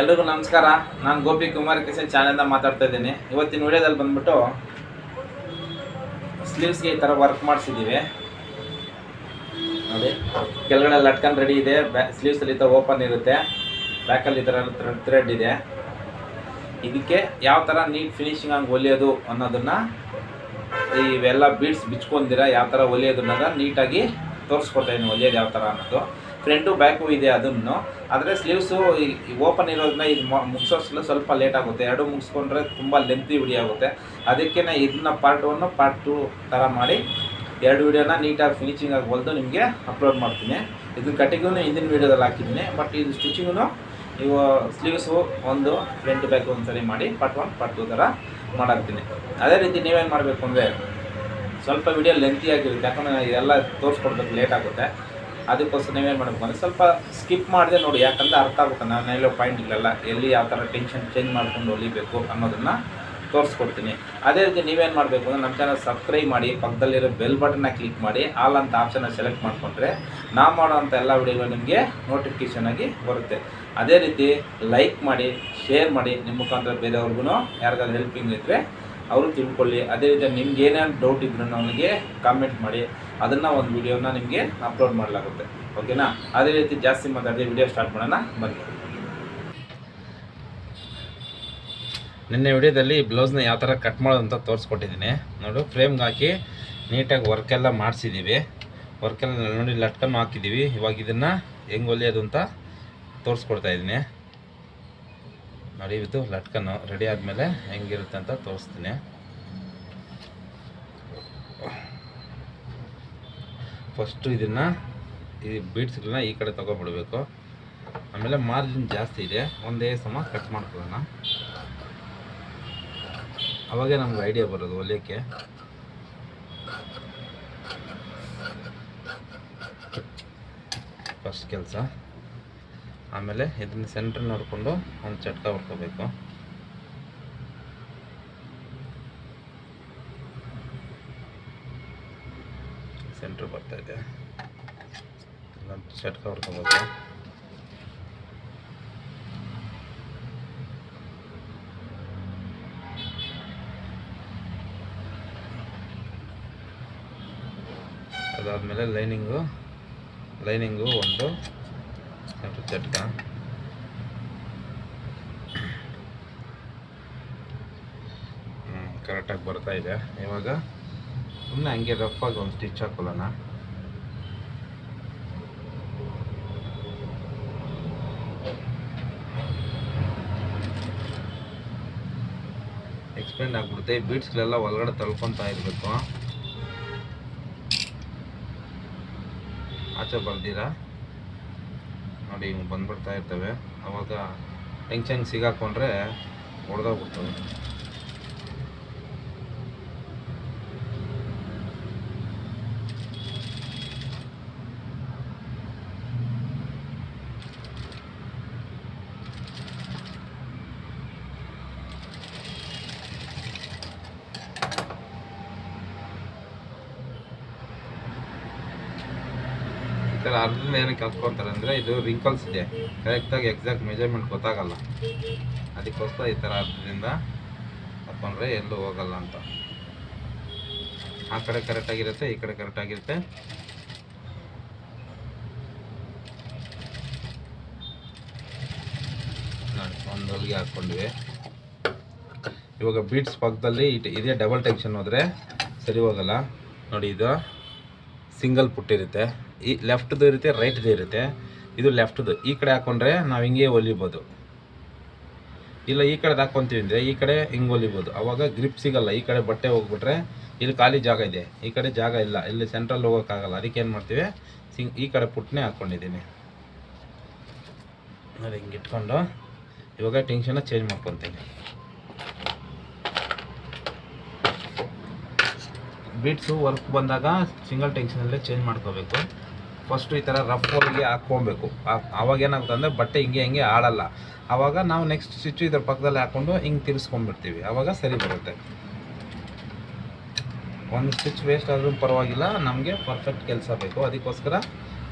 ಎಲ್ರಿಗೂ ನಮಸ್ಕಾರ. ನಾನು ಗೋಪಿ ಕುಮಾರ್ ಕಿಶನ್ ಚಾನಲ್ನ ಮಾತಾಡ್ತಾ ಇದ್ದೀನಿ. ಇವತ್ತಿನ ವಿಡಿಯೋದಲ್ಲಿ ಬಂದ್ಬಿಟ್ಟು ಸ್ಲೀವ್ಸ್ಗೆ ಈ ಥರ ವರ್ಕ್ ಮಾಡಿಸಿದ್ದೀವಿ ನೋಡಿ, ಕೆಳಗಡೆ ಲಟ್ಕನ್ ರೆಡಿ ಇದೆ. ಬ್ಯಾ ಸ್ಲೀವ್ಸಲ್ಲಿ ಈ ಓಪನ್ ಇರುತ್ತೆ. ಬ್ಯಾಕಲ್ಲಿ ಈ ಥರ ಥ್ರೆಡ್ ಇದೆ. ಇದಕ್ಕೆ ಯಾವ ಥರ ನೀಟ್ ಫಿನಿಶಿಂಗ್ ಹಂಗೆ ಹೊಲಿಯೋದು ಅನ್ನೋದನ್ನು ಇವೆಲ್ಲ ಬೀಡ್ಸ್ ಬಿಚ್ಕೊಂಡಿರ, ಯಾವ ಥರ ಹೊಲಿಯೋದು ಅನ್ನೋದ ನೀಟಾಗಿ ತೋರಿಸ್ಕೊಡ್ತಾ ಇದ್ದೀನಿ ಹೊಲಿಯೋದು ಯಾವ ಥರ ಅನ್ನೋದು. ಫ್ರಂಟು ಬ್ಯಾಕು ಇದೆ ಅದನ್ನು. ಆದರೆ ಸ್ಲೀವ್ಸು ಈ ಓಪನ್ ಇರೋದನ್ನ ಇದು ಮುಗಿಸೋಷ್ಟಿಲ್ಲ ಸ್ವಲ್ಪ ಲೇಟ್ ಆಗುತ್ತೆ. ಎರಡು ಮುಗಿಸ್ಕೊಂಡ್ರೆ ತುಂಬ ಲೆಂತಿ ವಿಡಿಯೋ ಆಗುತ್ತೆ. ಅದಕ್ಕೆ ನಾನು ಇದನ್ನ ಪಾರ್ಟ್ ಒನ್ನು ಪಾರ್ಟ್ ಟು ಥರ ಮಾಡಿ ಎರಡು ವೀಡಿಯೋನ ನೀಟಾಗಿ ಫಿನಿಶಿಂಗ್ ಆಗಿ ಹೊಲಿದು ನಿಮಗೆ ಅಪ್ಲೋಡ್ ಮಾಡ್ತೀನಿ. ಇದು ಕಟ್ಟಿಗೂ ಹಿಂದಿನ ವೀಡಿಯೋದಲ್ಲಿ ಹಾಕಿದ್ದೀನಿ. ಬಟ್ ಇದು ಸ್ಟಿಚಿಂಗೂ ಇವು ಸ್ಲೀವ್ಸು ಒಂದು ಫ್ರಂಟ್ ಬ್ಯಾಕ್ ಒಂದು ಸರಿ ಮಾಡಿ ಪಾರ್ಟ್ ಒನ್ ಪಾರ್ಟ್ ಟು ಥರ ಮಾಡಾಕ್ತೀನಿ. ಅದೇ ರೀತಿ ನೀವೇನು ಮಾಡಬೇಕು ಅಂದರೆ ಸ್ವಲ್ಪ ವಿಡಿಯೋ ಲೆಂತಿ ಆಗಿರುತ್ತೆ. ಯಾಕಂದರೆ ಎಲ್ಲ ತೋರಿಸ್ಕೊಡ್ಬೇಕು ಲೇಟ್ ಆಗುತ್ತೆ. ಅದಕ್ಕೋಸ್ಕರ ನೀವೇನು ಮಾಡಬೇಕು ಅಂದರೆ ಸ್ವಲ್ಪ ಸ್ಕಿಪ್ ಮಾಡಿದೆ ನೋಡಿ, ಯಾಕಂದರೆ ಅರ್ಥ ಆಗುತ್ತೆ. ನಾನು ಎಲ್ಲೋ ಪಾಯಿಂಟ್ ಇಲ್ಲಲ್ಲ ಎಲ್ಲಿ ಯಾವ ಥರ ಟೆನ್ಷನ್ ಚೇಂಜ್ ಮಾಡ್ಕೊಂಡು ಹೊಲಿಬೇಕು ಅನ್ನೋದನ್ನು ತೋರಿಸ್ಕೊಡ್ತೀನಿ. ಅದೇ ರೀತಿ ನೀವೇನು ಮಾಡಬೇಕು ಅಂದರೆ ನಮ್ಮ ಚಾನಲ್ ಸಬ್ಸ್ಕ್ರೈಬ್ ಮಾಡಿ, ಪಕ್ಕದಲ್ಲಿರೋ ಬೆಲ್ ಬಟನ್ನ ಕ್ಲಿಕ್ ಮಾಡಿ ಆಲ್ ಅಂತ ಆಪ್ಷನ್ನ ಸೆಲೆಕ್ಟ್ ಮಾಡಿಕೊಂಡ್ರೆ ನಾವು ಮಾಡೋವಂಥ ಎಲ್ಲ ವಿಡಿಯೋಗಳು ನಿಮಗೆ ನೋಟಿಫಿಕೇಷನ್ ಆಗಿ ಬರುತ್ತೆ. ಅದೇ ರೀತಿ ಲೈಕ್ ಮಾಡಿ ಶೇರ್ ಮಾಡಿ, ನಿಮ್ಮ ಮುಖಾಂತರ ಬೇರೆಯವ್ರಿಗೂ ಯಾರಿಗಾದ್ರು ಹೆಲ್ಪಿಂಗ್ ಇದ್ದರೆ ಅವರು ತಿಳ್ಕೊಳ್ಳಿ. ಅದೇ ರೀತಿ ನಿಮ್ಗೆ ಏನೇನು ಡೌಟ್ ಇದ್ರೂ ನನಗೆ ಕಾಮೆಂಟ್ ಮಾಡಿ. ಅದನ್ನು ಒಂದು ವಿಡಿಯೋನ ನಿಮಗೆ ಅಪ್ಲೋಡ್ ಮಾಡಲಾಗುತ್ತೆ. ಓಕೆನಾ ಅದೇ ರೀತಿ ಜಾಸ್ತಿ ಮಾತಾಡಿದೆ ವಿಡಿಯೋ ಸ್ಟಾರ್ಟ್ ಮಾಡೋಣ. ಬನ್ನಿ. ನಿನ್ನೆ ವಿಡಿಯೋದಲ್ಲಿ ಬ್ಲೌಸ್ನ ಯಾವ ಥರ ಕಟ್ ಮಾಡೋದು ಅಂತ ತೋರಿಸ್ಕೊಟ್ಟಿದ್ದೀನಿ. ನೋಡು ಫ್ರೇಮ್ಗೆ ಹಾಕಿ ನೀಟಾಗಿ ವರ್ಕೆಲ್ಲ ಮಾಡಿಸಿದ್ದೀವಿ ವರ್ಕೆಲ್ಲ ನೋಡಿ ಲಟ್ಕನ್ನು ಹಾಕಿದ್ದೀವಿ ಇವಾಗ ಇದನ್ನು ಹೆಂಗೆ ಹೊಲಿಯೋದು ಅಂತ ತೋರಿಸ್ಕೊಡ್ತಾ ಇದ್ದೀನಿ. ನೋಡಿ ಇದು ಲಟ್ಕನ್ನು ರೆಡಿ ಆದಮೇಲೆ ಹೆಂಗಿರುತ್ತೆ ಅಂತ ತೋರಿಸ್ತೀನಿ. ಫಸ್ಟು ಇದನ್ನು ಈ ಬೀಡ್ಸ್ಗಳನ್ನ ಈ ಕಡೆ ತೊಗೊಬಿಡ್ಬೇಕು ಆಮೇಲೆ ಮಾರ್ಜಿನ್ ಜಾಸ್ತಿ ಇದೆ. ಒಂದೇ ಸಮ ಕಟ್ ಮಾಡ್ಕೊಳ್ಳೋಣ. ಅವಾಗೇ ನಮ್ಗೆ ಐಡಿಯಾ ಬರೋದು ಹೊಲಿಯೋಕ್ಕೆ ಫಸ್ಟ್ ಕೆಲಸ. ಆಮೇಲೆ ಇದನ್ನ ಸೆಂಟ್ರ್ ನೋಡಿಕೊಂಡು ಒಂದು ಚಟ್ಕ ಹೊಡ್ಕೋಬೇಕು ಸೆಂಟ್ರ್ ಬರ್ತಾ ಇದೆ. ಒಂದು ಚಟ್ಕ ಹೊಡ್ಕೋಬೇಕು ಅದಾದಮೇಲೆ ಲೈನಿಂಗು ಲೈನಿಂಗು ಒಂದು ಚಟ್ಕ ಕರೆಕ್ಟಾಗಿ ಬರ್ತಾ ಇದೆ. ಇವಾಗ ಸುಮ್ಮನೆ ಹಂಗೆ ರಫಾಗಿ ಒಂದು ಸ್ಟಿಚ್ ಹಾಕೊಳ್ಳೋಣ. ಎಕ್ಸ್ಪೆಂಡ್ ಆಗ್ಬಿಡುತ್ತೆ. ಬೀಟ್ಸ್ಗಳೆಲ್ಲ ಒಳಗಡೆ ತಳ್ಕೊತಾ ಇರಬೇಕು. ಆಚೆ ಬರ್ದಿರಾ? ನೋಡಿ ಹಿಂಗೆ ಬಂದ್ಬಿಡ್ತಾ ಇರ್ತವೆ. ಅವಾಗ ಟೆನ್ಷನ್ ಸಿಗಾಕೊಂಡ್ರೆ ಹೊಡೆದೋಗ್ಬಿಡ್ತವೆ ಥರ ಅರ್ಧದಿಂದ ಏನಕ್ಕೆ ಕಲ್ತ್ಕೊತಾರೆ ಅಂದರೆ ಇದು ರಿಂಕಲ್ಸ್ ಇದೆ. ಕರೆಕ್ಟಾಗಿ ಎಕ್ಸಾಕ್ಟ್ ಮೆಜರ್ಮೆಂಟ್ ಗೊತ್ತಾಗಲ್ಲ. ಅದಕ್ಕೋಸ್ಕರ ಈ ಥರ ಅರ್ಧದಿಂದ ಹಾಕ್ಕೊಂಡ್ರೆ ಎಲ್ಲೂ ಹೋಗಲ್ಲ ಅಂತ. ಆ ಕಡೆ ಕರೆಕ್ಟಾಗಿರುತ್ತೆ ಈ ಕಡೆ ಕರೆಕ್ಟಾಗಿರುತ್ತೆ ನೋಡಿ ಹಾಕ್ಕೊಂಡ್ವಿ ಇವಾಗ ಬೀಟ್ಸ್ ಪಕ್ಕದಲ್ಲಿ ಇಟ್ ಇದೇ ಡಬಲ್ ಟೆನ್ಷನ್ ಹೋದರೆ ಸರಿ ಹೋಗಲ್ಲ. ನೋಡಿ ಇದು. ಸಿಂಗಲ್ ಪುಟ್ಟಿರುತ್ತೆ ಈ ಲೆಫ್ಟ್ದು ಇರುತ್ತೆ, ರೈಟ್ದು ಇರುತ್ತೆ. ಇದು ಲೆಫ್ಟ್ದು. ಈ ಕಡೆ ಹಾಕೊಂಡ್ರೆ ನಾವು ಹಿಂಗೆ ಹೊಲಿಬೋದು ಇಲ್ಲ, ಈ ಕಡೆ ಹಾಕ್ಕೊಂತೀವಿ ಅಂದರೆ ಈ ಕಡೆ ಹಿಂಗೆ ಹೊಲಿಬೋದು ಅವಾಗ ಗ್ರಿಪ್ ಸಿಗಲ್ಲ. ಈ ಕಡೆ ಬಟ್ಟೆ ಹೋಗ್ಬಿಟ್ರೆ ಇಲ್ಲಿ ಖಾಲಿ ಜಾಗ ಇದೆ. ಈ ಕಡೆ ಜಾಗ ಇಲ್ಲ. ಇಲ್ಲಿ ಸೆಂಟ್ರಲ್ ಹೋಗೋಕ್ಕಾಗಲ್ಲ. ಅದಕ್ಕೆ ಏನು ಮಾಡ್ತೀವಿ? ಸಿಂಗ್, ಈ ಕಡೆ ಪುಟ್ಟನೆ ಹಾಕ್ಕೊಂಡಿದ್ದೀನಿ ನೋಡಿ, ಹಿಂಗೆ ಇಟ್ಕೊಂಡು ಇವಾಗ ಟೆನ್ಷನ್ನ ಚೇಂಜ್ ಮಾಡ್ಕೊತೀನಿ. ಬೀಟ್ಸು ವರ್ಕ್ ಬಂದಾಗ ಸಿಂಗಲ್ ಟೆನ್ಷನಲ್ಲೇ ಚೇಂಜ್ ಮಾಡ್ಕೋಬೇಕು. ಫಸ್ಟು ಈ ಥರ ರಫ್ ಹೋಲಿಗೆ ಹಾಕ್ಕೊಬೇಕು. ಆವಾಗ ಏನಾಗುತ್ತೆ ಅಂದರೆ ಬಟ್ಟೆ ಹಿಂಗೆ ಹಿಂಗೆ ಆಡಲ್ಲ ಆವಾಗ ನಾವು ನೆಕ್ಸ್ಟ್ ಸ್ಟಿಚ್ ಇದ್ರ ಪಕ್ಕದಲ್ಲಿ ಹಾಕ್ಕೊಂಡು ಹಿಂಗೆ ತಿರ್ಸ್ಕೊಂಡ್ಬಿಡ್ತೀವಿ. ಆವಾಗ ಸರಿ ಬರುತ್ತೆ. ಒಂದು ಸ್ಟಿಚ್ ವೇಸ್ಟ್ ಆದ್ರೂ ಪರವಾಗಿಲ್ಲ, ನಮಗೆ ಪರ್ಫೆಕ್ಟ್ ಕೆಲಸ ಬೇಕು. ಅದಕ್ಕೋಸ್ಕರ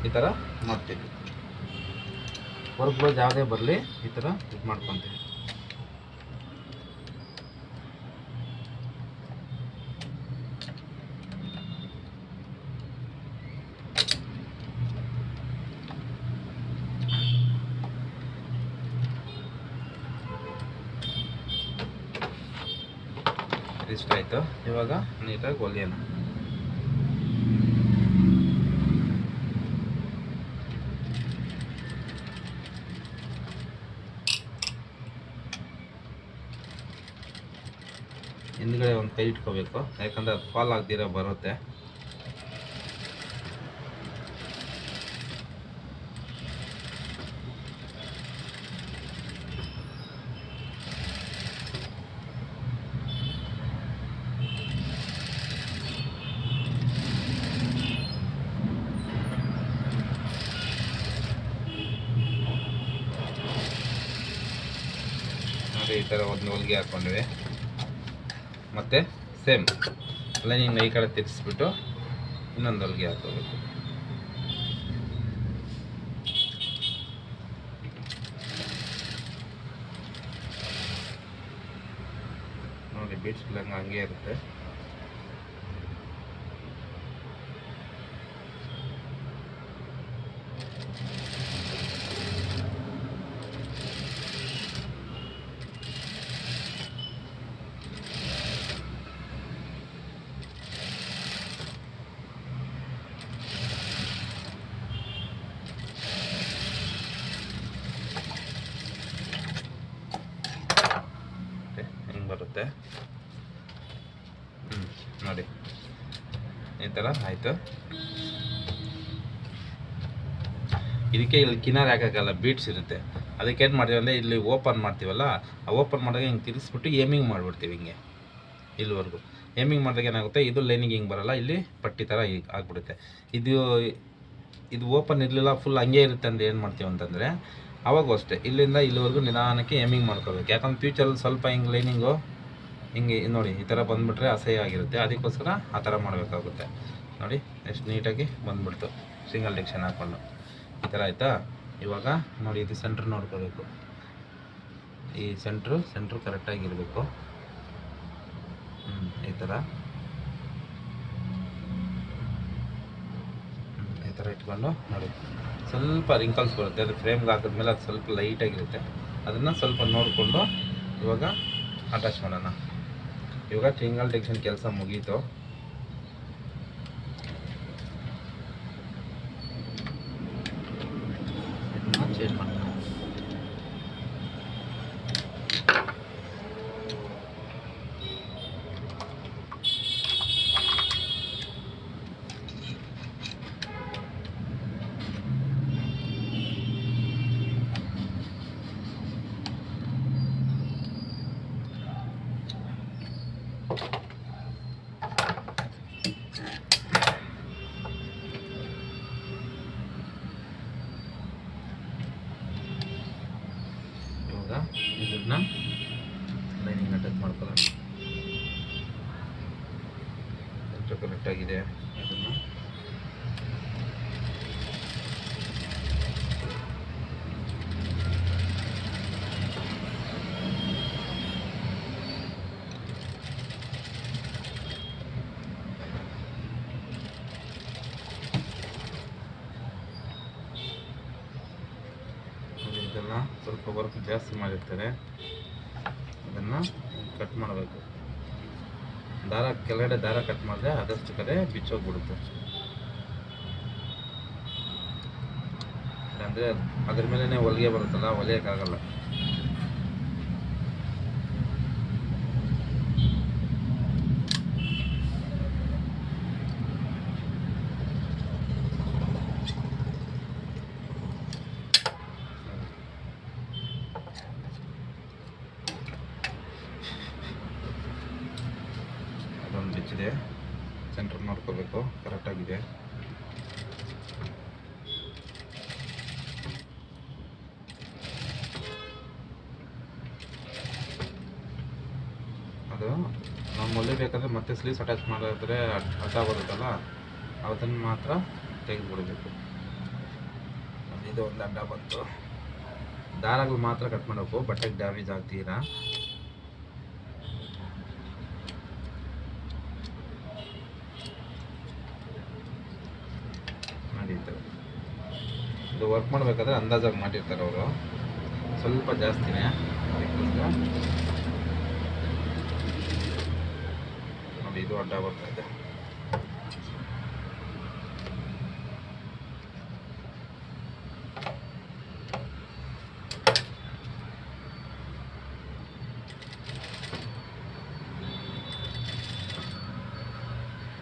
ಈ ಥರ ಮಾಡ್ತೀವಿ. ವರ್ಕ್ಗಳು ಯಾವುದೇ ಬರಲಿ, ಈ ಥರ ಇದು ಮಾಡ್ಕೊತೀವಿ ಇಷ್ಟ ಆಯಿತು ಇವಾಗ ನೀಟಾಗಿ ಹೊಲಿಯೋಣ ಹಿಂದ್ಗಡೆ ಒಂದು ಕೈ ಇಟ್ಕೋಬೇಕು ಯಾಕಂದರೆ ಅದು ಫಾಲ್ ಆಗ್ದಿರ ಬರುತ್ತೆ. ನೋಡಿ ಈ ಥರ ಒಂದು ಹೊಲಿಗೆ ಹಾಕ್ಕೊಂಡ್ವಿ ಮತ್ತು ಸೇಮ್ ಲೈನಿಂಗ್ ಈ ಕಡೆ ತಿರ್ಗಿಸ್ಬಿಟ್ಟು ಇನ್ನೊಂದು ಹೊಲಿಗೆ ಹಾಕೋಬೇಕು. ನೋಡಿ ಬೀಟ್ಸ್ ಹಂಗೆ ಇರುತ್ತೆ ಮತ್ತೆ ಹಿಂಗೆ ಬರುತ್ತೆ ಹ್ಞೂ ನೋಡಿ ಈ ಇದಕ್ಕೆ ಇಲ್ಲಿ ಕಿನಾರ್ ಹಾಕೋಕ್ಕಲ್ಲ ಬೀಟ್ಸ್ ಇರುತ್ತೆ. ಅದಕ್ಕೆ ಏನು ಮಾಡ್ತೀವಿ ಅಂದರೆ ಇಲ್ಲಿ ಓಪನ್ ಮಾಡ್ತೀವಲ್ಲ, ಆ ಓಪನ್ ಮಾಡಿದಾಗ ಹಿಂಗೆ ತಿರ್ಗಿಸ್ಬಿಟ್ಟು ಏಮಿಂಗ್ ಮಾಡಿಬಿಡ್ತೀವಿ ಹಿಂಗೆ, ಇಲ್ಲಿವರೆಗೂ. ಏಮಿಂಗ್ ಮಾಡಿದಾಗ ಏನಾಗುತ್ತೆ, ಇದು ಲೈನಿಂಗ್ ಹಿಂಗೆ ಬರಲ್ಲ, ಇಲ್ಲಿ ಪಟ್ಟಿ ಥರ ಹೀಗೆ ಆಗಿಬಿಡುತ್ತೆ. ಇದು ಇದು ಓಪನ್ ಇರಲಿಲ್ಲ ಫುಲ್ ಹಂಗೆ ಇರುತ್ತೆ ಅಂದರೆ ಏನು ಮಾಡ್ತೀವಿ ಅಂತಂದರೆ, ಅವಾಗೂ ಅಷ್ಟೇ. ಇಲ್ಲಿಂದ ಇಲ್ಲಿವರೆಗೂ ನಿಧಾನಕ್ಕೆ ಏಮಿಂಗ್ ಮಾಡ್ಕೋಬೇಕು. ಯಾಕಂದ್ರೆ ಫ್ಯೂಚರಲ್ಲಿ ಸ್ವಲ್ಪ ಹಿಂಗೆ ಲೈನಿಂಗು ಹಿಂಗೆ, ನೋಡಿ, ಈ ಥರ ಬಂದುಬಿಟ್ರೆ ಅಸಹ್ಯ ಆಗಿರುತ್ತೆ. ಅದಕ್ಕೋಸ್ಕರ ಆ ಥರ ಮಾಡಬೇಕಾಗುತ್ತೆ. ನೋಡಿ ಎಷ್ಟು ನೀಟಾಗಿ ಬಂದ್ಬಿಡ್ತು. ಸಿಂಗಲ್ ಡಿಕ್ಷನ್ ಹಾಕ್ಕೊಂಡು ಈ ಥರ ಆಯಿತಾ? ಇವಾಗ ನೋಡಿ, ಇದು ಸೆಂಟ್ರ್ ನೋಡ್ಕೋಬೇಕು. ಈ ಸೆಂಟ್ರು ಸೆಂಟ್ರು ಕರೆಕ್ಟಾಗಿರಬೇಕು ಹ್ಞೂ ಈ ಥರ. ಈ ಥರ ಇಟ್ಕೊಂಡು ನೋಡಿ. ಸ್ವಲ್ಪ ರಿಂಕಲ್ಸ್ ಬರುತ್ತೆ. ಅದು ಫ್ರೇಮ್ಗೆ ಹಾಕಿದ್ಮೇಲೆ ಅದು ಸ್ವಲ್ಪ ಲೈಟಾಗಿರುತ್ತೆ ಅದನ್ನು ಸ್ವಲ್ಪ ನೋಡಿಕೊಂಡು ಇವಾಗ ಅಟ್ಯಾಚ್ ಮಾಡೋಣ. ಇವಾಗ ಸಿಂಗಲ್ ಡಿಕ್ಷನ್ ಕೆಲಸ ಮುಗೀತು. ಚೇಂಜ್ ಮಾಡೋಣ ಇವಾಗ ಇದನ್ನ ಲೈನಿಂಗ್ ಅಟ್ಯಾಚ್ ಮಾಡ್ಕೊಳ್ಳೋಣ. ಕರೆಕ್ಟ್ ಆಗಿದೆ. ಅದನ್ನು ಇದೆಲ್ಲ ಸ್ವಲ್ಪ ವರ್ಕ್ ಜಾಸ್ತಿ ಮಾಡಿರ್ತಾರೆ. ಅದನ್ನು ಕಟ್ ಮಾಡಬೇಕು. ದಾರ, ಕೆಳಗಡೆ ದಾರ ಕಟ್ ಮಾಡಿದ್ರೆ ಆದಷ್ಟು ಕಡೆ ಬಿಚ್ಚೋಗ್ಬಿಡುತ್ತೆ. ಅಂದರೆ ಅದ್ರ ಮೇಲೇ ಹೊಲಿಗೆ ಬರುತ್ತಲ್ಲ, ಹೊಲಿಯೋಕ್ಕಾಗಲ್ಲ ಅದೊಂದು ಬಿಚ್ಚಿದೆ ಸೆಂಟರ್ ನೋಡ್ಕೋಬೇಕು ಕರೆಕ್ಟಾಗಿದೆ ಅದು ನಾವು ಹೊಲಿಬೇಕಾದ್ರೆ ಮತ್ತೆ ಸ್ಲೀವ್ಸ್ ಅಟ್ಯಾಚ್ ಮಾಡಿದ್ರೆ ಅಡ್- ಅಡ್ಡ ಬರುತ್ತಲ್ಲ, ಅದನ್ನು ಮಾತ್ರ ತೆಗೆದುಬಿಡಬೇಕು. ಇದು ಒಂದು ಅಡ್ಡ ಬಂತು. ದಾರಗಳು ಮಾತ್ರ ಕಟ್ ಮಾಡಬೇಕು, ಬಟ್ಟೆಗೆ ಡ್ಯಾಮೇಜ್ ಆಗ್ತೀರಾ ನಡೀತದೆ ಇದು ವರ್ಕ್ ಮಾಡಬೇಕಾದ್ರೆ ಅಂದಾಜಾಗಿ ಮಾಡಿರ್ತಾರೆ ಅವರು. ಸ್ವಲ್ಪ ಜಾಸ್ತಿನೇ. ನೋಡಿ ಇದು ಅಡ್ಡ ಬರ್ತಾ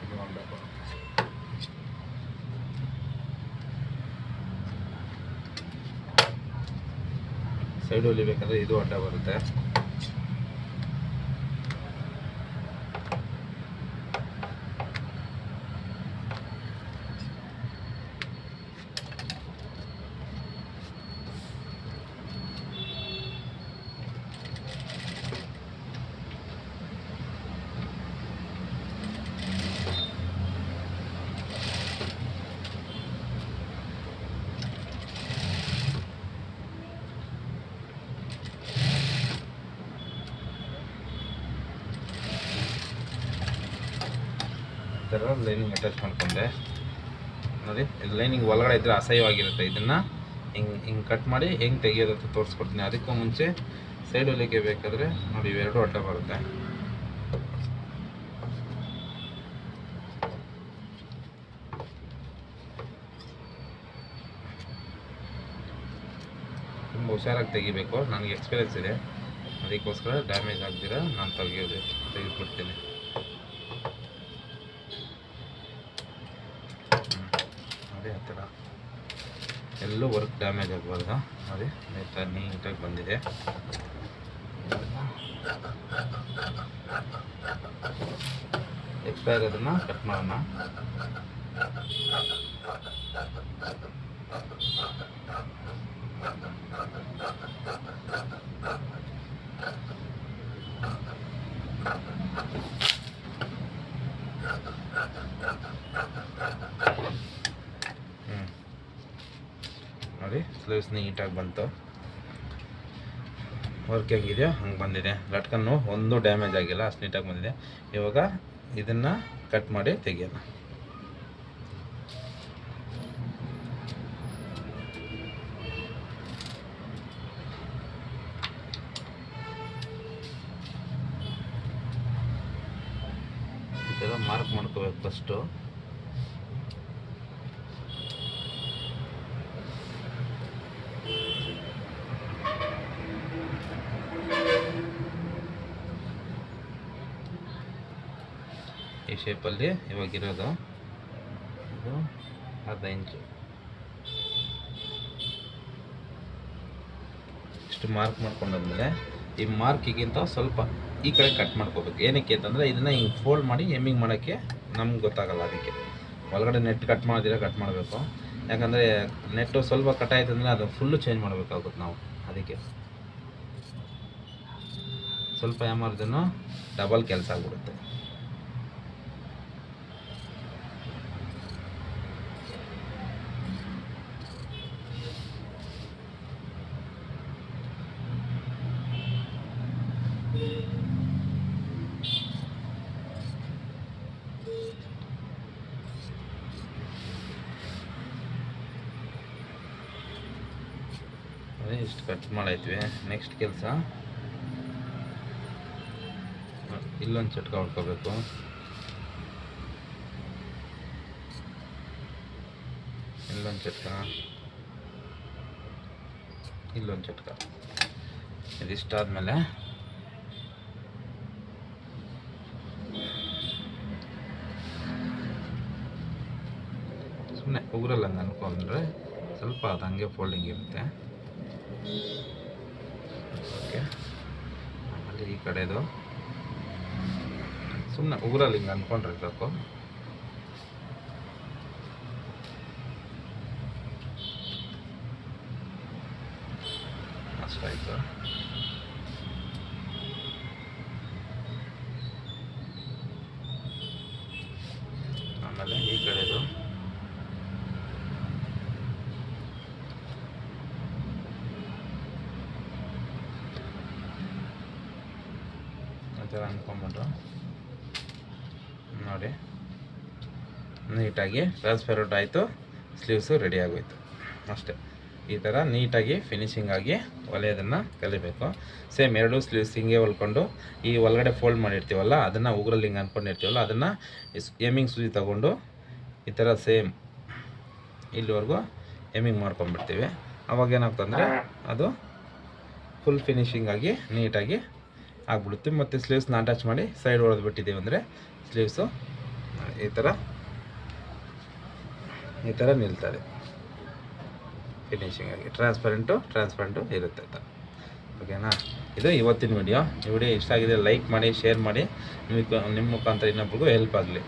ಇದು ಅಡ್ಡ ಬರುತ್ತೆ. ಸೈಡ್ ಹೊಲಿಬೇಕಾದ್ರೆ ಇದು ಅಡ್ಡ ಬರುತ್ತೆ ಈ ಥರ ಲೈನಿಂಗ್ ಅಟ್ಯಾಚ್ ಮಾಡ್ಕೊಂಡೆ. ನೋಡಿ, ಇದು ಲೈನಿಂಗ್ ಒಳಗಡೆ ಇದ್ದರೆ ಅಸಹ್ಯವಾಗಿರುತ್ತೆ. ಇದನ್ನು ಹಿಂಗೆ ಹಿಂಗೆ ಕಟ್ ಮಾಡಿ ಹೆಂಗೆ ತೆಗಿಯೋದು ಅಂತ ತೋರಿಸ್ಕೊಡ್ತೀನಿ. ಅದಕ್ಕೂ ಮುಂಚೆ ಸೈಡ್ ಹೊಲಿಗೆ ಬೇಕಾದರೆ ನೋಡಿ ಇವೆರಡು ಅಡ್ಡ ಬರುತ್ತೆ. ತುಂಬ ಹುಷಾರಾಗಿ ತೆಗಿಬೇಕು. ನನಗೆ ಎಕ್ಸ್ಪೀರಿಯನ್ಸ್ ಇದೆ. ಅದಕ್ಕೋಸ್ಕರ ಡ್ಯಾಮೇಜ್ ಆಗ್ದಿರ ನಾನು ತೆಗಿಯೋದು ತೆಗೆದುಕೊಡ್ತೀನಿ ಅದೇ ಆ ಥರ. ಎಲ್ಲೂ ವರ್ಕ್ ಡ್ಯಾಮೇಜ್ ಆಗಬಾರ್ದು. ನೋಡಿ, ನೀಟಾಗಿ ನೀಟಾಗಿ ಬಂದಿದೆ. ಎಕ್ಸ್ಟ್ರಾ ಅದನ್ನ ಕಟ್ ಮಾಡೋಣ. ನೋಡಿ ಸ್ಲೀವ್ಸ್ ನೀಟಾಗಿ ಬಂತು. ವರ್ಕ್ ಹೇಗಿದೆಯೋ ಹಂಗೆ ಬಂದಿದೆ. ಲಟ್ಕನ್ನು ಒಂದು ಡ್ಯಾಮೇಜ್ ಆಗಿಲ್ಲ, ಅಷ್ಟು ನೀಟಾಗಿ ಬಂದಿದೆ. ಇವಾಗ ಇದನ್ನು ಕಟ್ ಮಾಡಿ ತೆಗಿಯೋಣ. ಮಾರ್ಕ್ ಮಾಡ್ಕೋಬೇಕು ಫಸ್ಟು ಈ ಶೇಪಲ್ಲಿ ಇವಾಗಿರೋದು ಇದು ಅರ್ಧ ಇಂಚು ಇಷ್ಟು ಮಾರ್ಕ್ ಮಾಡ್ಕೊಂಡಾದ್ಮೇಲೆ ಈ ಮಾರ್ಕಿಗಿಂತ ಸ್ವಲ್ಪ ಈ ಕಡೆ ಕಟ್ ಮಾಡ್ಕೋಬೇಕು. ಏನಕ್ಕೆ ಅಂತಂದರೆ ಇದನ್ನು ಹಿಂಗೆ ಫೋಲ್ಡ್ ಮಾಡಿ ಎಮ್ಮಿಂಗ್ ಮಾಡೋಕ್ಕೆ ನಮ್ಗೆ ಗೊತ್ತಾಗಲ್ಲ ಅದಕ್ಕೆ. ಒಳಗಡೆ ನೆಟ್ ಕಟ್ ಮಾಡಿದ್ರೆ ಕಟ್ ಮಾಡಬೇಕು. ಯಾಕಂದರೆ ನೆಟ್ಟು ಸ್ವಲ್ಪ ಕಟ್ ಆಯ್ತು ಅಂದರೆ ಅದು ಫುಲ್ಲು ಚೇಂಜ್ ಮಾಡಬೇಕಾಗುತ್ತೆ ನಾವು. ಅದಕ್ಕೆ. ಸ್ವಲ್ಪ ಯಾಮಾರ್ದನ್ನು ಡಬಲ್ ಕೆಲಸ ಆಗ್ಬಿಡುತ್ತೆ. ಅದೇ ಇಷ್ಟು ಕಟ್ ಮಾಡಾಯ್ತೀವಿ ನೆಕ್ಸ್ಟ್ ಕೆಲಸ. ಇಲ್ಲೊಂದು ಚಟ್ಕ ಹೊಡ್ಕೋಬೇಕು ಇಲ್ಲೊಂದು ಚಟ್ಕ. ಇಲ್ಲೊಂದು ಚಟ್ಕ. ಇದಿಷ್ಟಾದ್ಮೇಲೆ ಸುಮ್ಮನೆ ಉಗುರಲ್ಲ ಹಂಗೆ ಅನ್ಕೊಂಡ್ರೆ ಸ್ವಲ್ಪ ಅದು ಹಂಗೆ ಫೋಲ್ಡಿಂಗ್ ಇರುತ್ತೆ. ಓಕೆ ಆಮೇಲೆ ಈ ಕಡೆದು ಸುಮ್ಮನೆ ಉಗುರಲ್ಲಿ ಹಿಂಗೆ ಅಷ್ಟಾಯ್ತು ಆಮೇಲೆ ಈ ಕಡೆದು ಈ ಥರ ಅಂದ್ಕೊಂಬಿಟ್ಟು ನೋಡಿ ನೀಟಾಗಿ ಟ್ರಾನ್ಸ್ಪರೆಂಟ್ ಆಯಿತು ಸ್ಲೀವ್ಸು ರೆಡಿ ಆಗೋಯ್ತು. ಅಷ್ಟೇ. ಈ ಥರ ನೀಟಾಗಿ ಫಿನಿಶಿಂಗ್ ಆಗಿ ಹೊಲೆಯೋದನ್ನು ಕಲಿಬೇಕು. ಸೇಮ್ ಎರಡು ಸ್ಲೀವ್ಸ್ ಹಿಂಗೆ ಹೊಲ್ಕೊಂಡು ಈ ಒಳಗಡೆ ಫೋಲ್ಡ್ ಮಾಡಿರ್ತೀವಲ್ಲ ಅದನ್ನು ಉಗ್ರಲ್ಲಿ ಹಿಂಗೆ ಅಂದ್ಕೊಂಡಿರ್ತೀವಲ್ಲ ಅದನ್ನು ಎಮಿಂಗ್ ಸೂಜಿ ತಗೊಂಡು ಈ ಥರ ಸೇಮ್ ಇಲ್ಲಿವರೆಗೂ ಎಮಿಂಗ್ ಮಾಡ್ಕೊಂಡ್ಬಿಡ್ತೀವಿ. ಅವಾಗ ಏನಾಗ್ತಂದರೆ ಅದು ಫುಲ್ ಫಿನಿಶಿಂಗ್ ಆಗಿ ನೀಟಾಗಿ ಆಗ್ಬಿಡುತ್ತೆ. ಮತ್ತು ಸ್ಲೀವ್ಸ್ನ ಅಟ್ಯಾಚ್ ಮಾಡಿ ಸೈಡ್ ಹೊಡೆದು ಬಿಟ್ಟಿದ್ದೀವಿ ಅಂದರೆ ಸ್ಲೀವ್ಸು ಈ ಥರ ಈ ಥರ ನಿಲ್ತಾರೆ. ಫಿನಿಶಿಂಗ್ ಆಗಿ. ಟ್ರಾನ್ಸ್ಪರೆಂಟು ಟ್ರಾನ್ಸ್ಪರೆಂಟು ಇರುತ್ತೆ ಅಂತ. ಓಕೆನಾ ಇದು ಇವತ್ತಿನ ವಿಡಿಯೋ ಈ ವಿಡಿಯೋ ಇಷ್ಟ ಆಗಿದೆ ಲೈಕ್ ಮಾಡಿ ಶೇರ್ ಮಾಡಿ. ನಿಮಗೆ ನಿಮ್ಮ ಮುಖಾಂತರ ಇನ್ನೊಬ್ರಿಗೂ ಹೆಲ್ಪ್ ಆಗಲಿ.